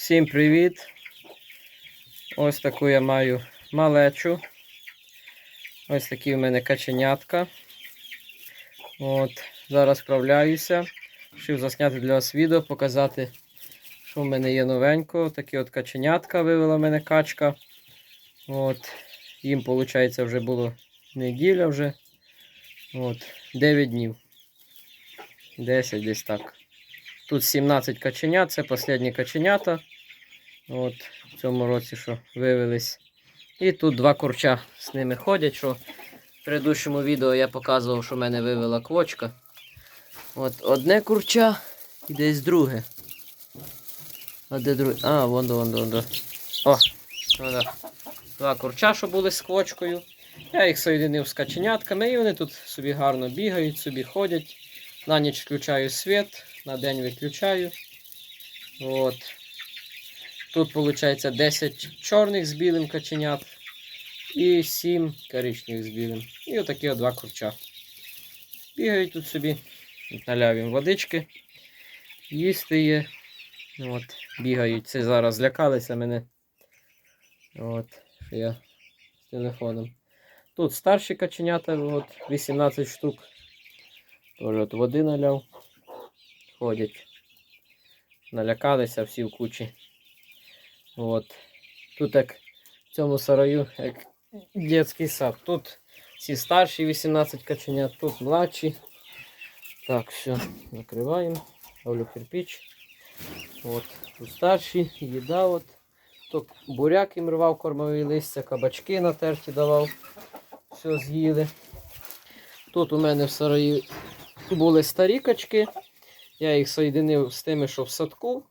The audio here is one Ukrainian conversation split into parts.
Всім привіт! Ось таку я маю малечу. Ось такі в мене каченятка. От, зараз справляюся. Щоб засняти для вас відео, показати, що в мене є новенького. Такі от каченятка вивела в мене качка. От, їм, виходить, вже було неділя вже. От, 9 днів. 10 десь так. Тут 17 каченят, це останні каченята. От, в цьому році, що вивелись. І тут два курча з ними ходять, що в предыдущому відео я показував, що в мене вивела квочка. От одне курча і десь друге. А де друге? А, вон до, вон вон. О, ну. Два курча, що були з квочкою. Я їх соєдинив з каченятками, і вони тут собі гарно бігають, собі ходять. На ніч включаю світ, на день виключаю. От. Тут виходить 10 чорних з білим каченят і 7 коричневих з білим. І отакі от два курча. Бігають тут собі, наляв їм водички, їсти є. От, бігають. Це зараз злякалися мене. От, що я з телефоном. Тут старші каченята, от, 18 штук. Тоже от води наляв. Ходять. Налякалися всі в кучі. От. Тут як в цьому сараю, як дитячий сад. Тут всі старші 18 каченят, тут младші. Так, все, накриваємо. Ставлю кирпич. От. Тут старші, їда. От. Тут буряк їм рвав кормові листя, кабачки натерті давав. Все з'їли. Тут у мене в сараї були старі качки. Я їх соєдинив з тими, що в садку.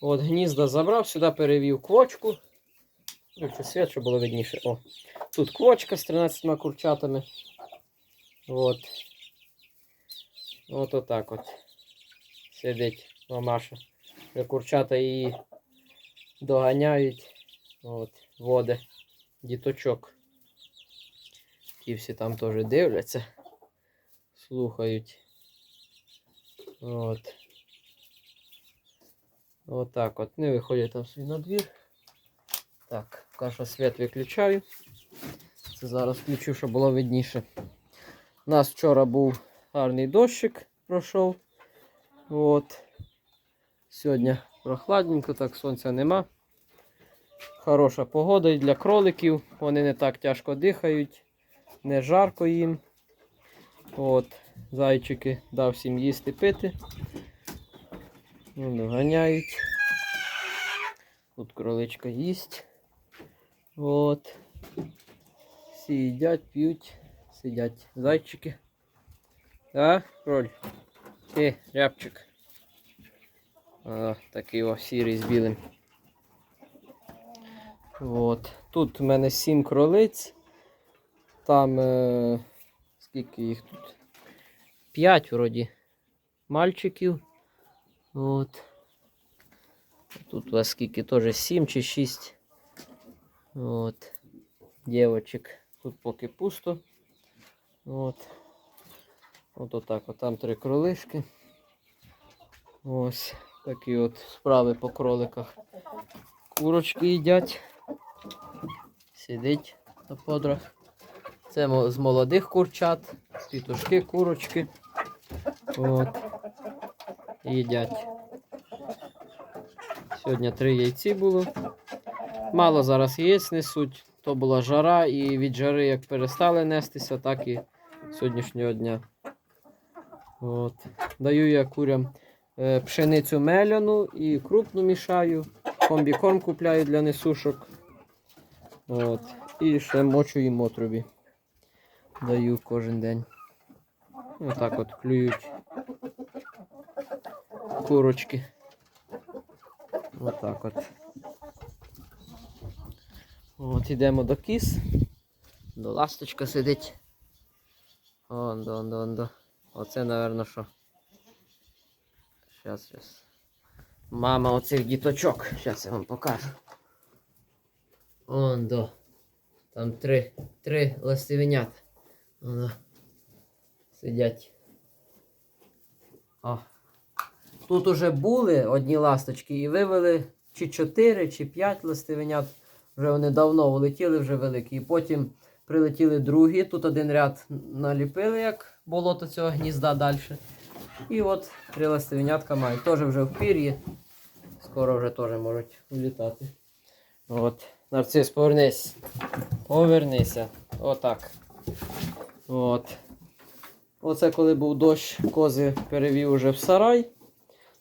От гнізда забрав, сюди перевів квочку. Виключу світ, щоб було видніше. О, тут квочка з 13 курчатами. От. От отак от. Сидить мамаша. Курчата її доганяють. От, води. Діточок. Ті всі там теж дивляться слухають. От. От от. Не виходять там собі на двір. Так, що світ виключаю. Це зараз включу, щоб було видніше. У нас вчора був гарний дощик пройшов. От. Сьогодні прохладненько, так сонця нема. Хороша погода і для кроликів. Вони не так тяжко дихають, не жарко їм. От, зайчики дав всім їсти пити. Вони ганяють. Тут кроличка їсть. От. Всі їдять, п'ють, сидять зайчики. Да, кроль? Ти, рябчик. А, такий о, сірий з білим. От. Тут у мене сім кролиць. Там. Е скільки їх тут? П'ять вроді мальчиків. От. Тут у вас скільки теж сім чи шість. От. Дівочок. Тут поки пусто. От. От отак. От там три кролишки. Ось такі от справи по кроликах. Курочки їдять. Сидить на подрах. Це з молодих курчат, пітушки, курочки. От. Їдять. Сьогодні три яйці було. Мало зараз яєць несуть. То була жара, і від жари як перестали нестися, так і сьогоднішнього дня. От. Даю я курям е, пшеницю меляну і крупну мішаю. Комбікорм купляю для несушок. От. І ще мочу їм отрубі даю кожен день. Отак от клюють курочки. Отак от. От ідемо до кіс. До ласточка сидить. Он до, он до, до. Оце, напевно, що. Щас, щас. Мама оцих діточок. Щас я вам покажу. Он до. Там три, три ластівенята. Воно сидять. О. Тут уже були одні ласточки і вивели чи 4, чи 5 ластивенят. Вже вони давно улетіли, вже великі. І потім прилетіли другі. Тут один ряд наліпили, як болото цього гнізда далі. І от три ластивенятка мають. Теж вже в пір'ї. Скоро вже теж можуть улітати. От. Нарцис, повернись. Повернися. Отак. От. Оце коли був дощ, кози перевів уже в сарай.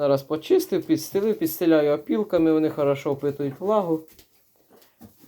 Зараз почистив, підстелив, підстеляю опілками, вони хорошо впитують влагу.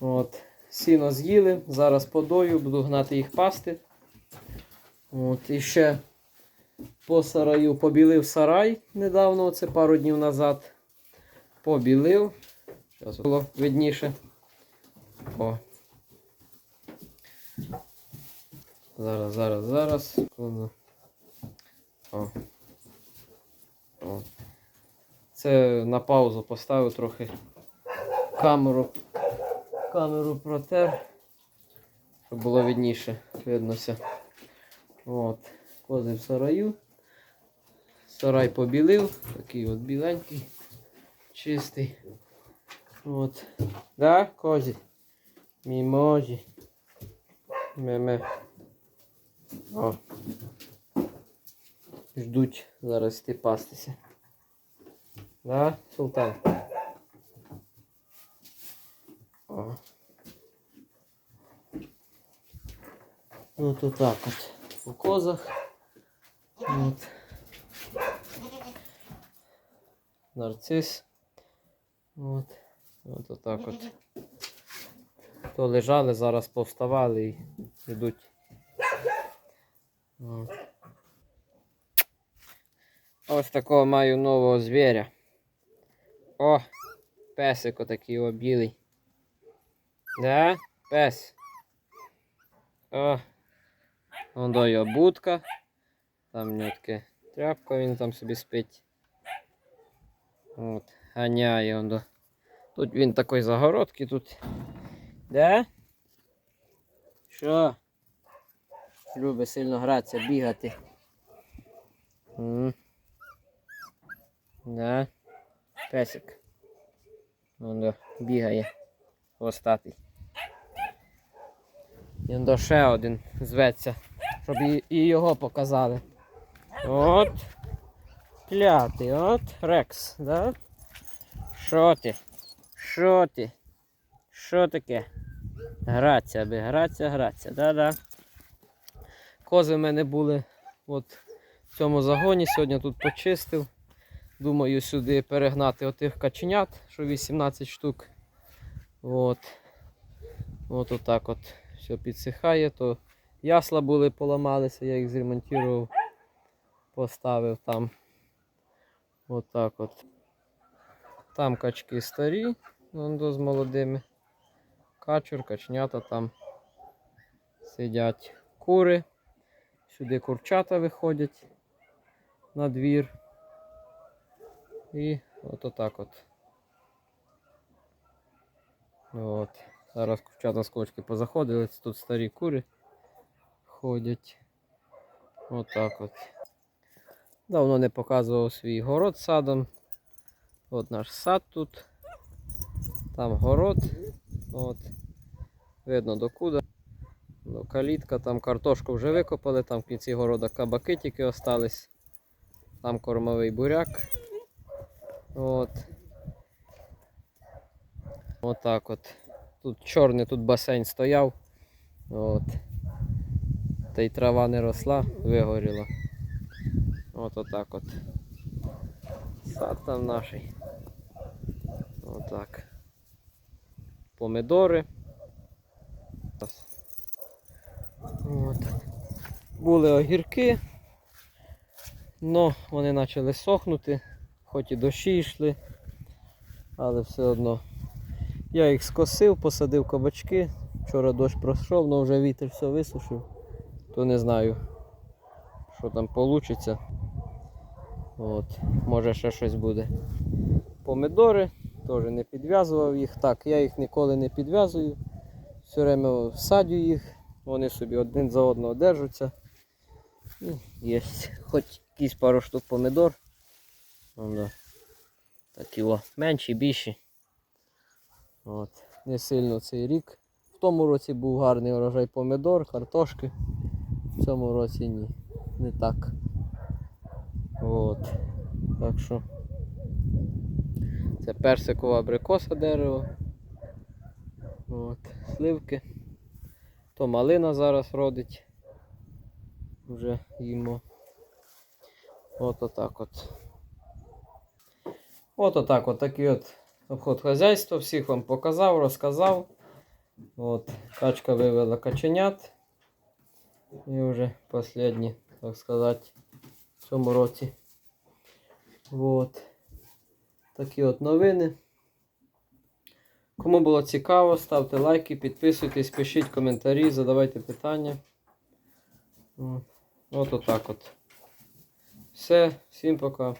От. Сіно з'їли, зараз подою, буду гнати їх пасти. От. І ще по сараю побілив сарай недавно, це пару днів назад. Побілив. Зараз було видніше. О. Зараз, зараз, зараз. О. О. Це на паузу поставив трохи камеру. Камеру протер. Щоб було видніше, виднося. От. Кози в сараю. Сарай побілив. Такий от біленький, чистий. От. Да, козі? Мімозі. Меме. О. Ждуть зараз йти пастися. Да, султан? О. От отак от. У козах. От. Нарцис. От. От отак от. То лежали, зараз повставали і йдуть. От. Ось такого маю нового звіря. О, песик отакий о, білий. Да? Пес. О. Вон до його будка. Там таке тряпка, він там собі спить. От, ганяє он до. Тут він такий загородки тут. Да? Що? Любить сильно гратися, бігати. М. Да. Песик. Вон бігає. Хвостатий. І он до ще один зветься, щоб і, і його показали. От. Клятий, от Рекс, да? Що ти? Що ти? Що таке? Граться би, граться, граться, да-да. Кози в мене були от в цьому загоні, сьогодні тут почистив. Думаю сюди перегнати отих каченят, що 18 штук. От. От отак от все підсихає, то ясла були, поламалися, я їх зремонтував, поставив там. Отак от. Там качки старі, вон з молодими. Качур, качнята там сидять кури. Сюди курчата виходять на двір. І от отак от. От. Зараз курчата з кочки позаходили, тут старі кури ходять. Отак от. Давно не показував свій город садом. От наш сад тут. Там город. От. Видно докуди. До калітка, там картошку вже викопали, там в кінці города кабаки тільки остались. Там кормовий буряк. От. Отак от. Тут чорний тут басейн стояв. От. Та й трава не росла, вигоріла. От отак от. Сад там наш. Отак. Помидори. От. Були огірки, но вони почали сохнути, хоч і дощі йшли, але все одно. Я їх скосив, посадив кабачки. Вчора дощ пройшов, але вже вітер все висушив, то не знаю, що там вийде. От, може ще щось буде. Помидори, теж не підв'язував їх. Так, я їх ніколи не підв'язую. Все время всадю їх, вони собі один за одного держаться. І Є хоч якісь пару штук помидор. Воно такі о, менші, більші. От. Не сильно цей рік. В тому році був гарний урожай помидор, картошки. В цьому році ні. Не так. От. Так що. Це персикова абрикоса дерево. От. Сливки. То малина зараз родить. Вже їмо. От отак от. От отак от такий от обход хазяйства. Всіх вам показав, розказав. От, качка вивела каченят. І вже останні, так сказати, в цьому році. От. Такі от новини. Кому було цікаво, ставте лайки, підписуйтесь, пишіть коментарі, задавайте питання. От, от отак от. Все, всім пока.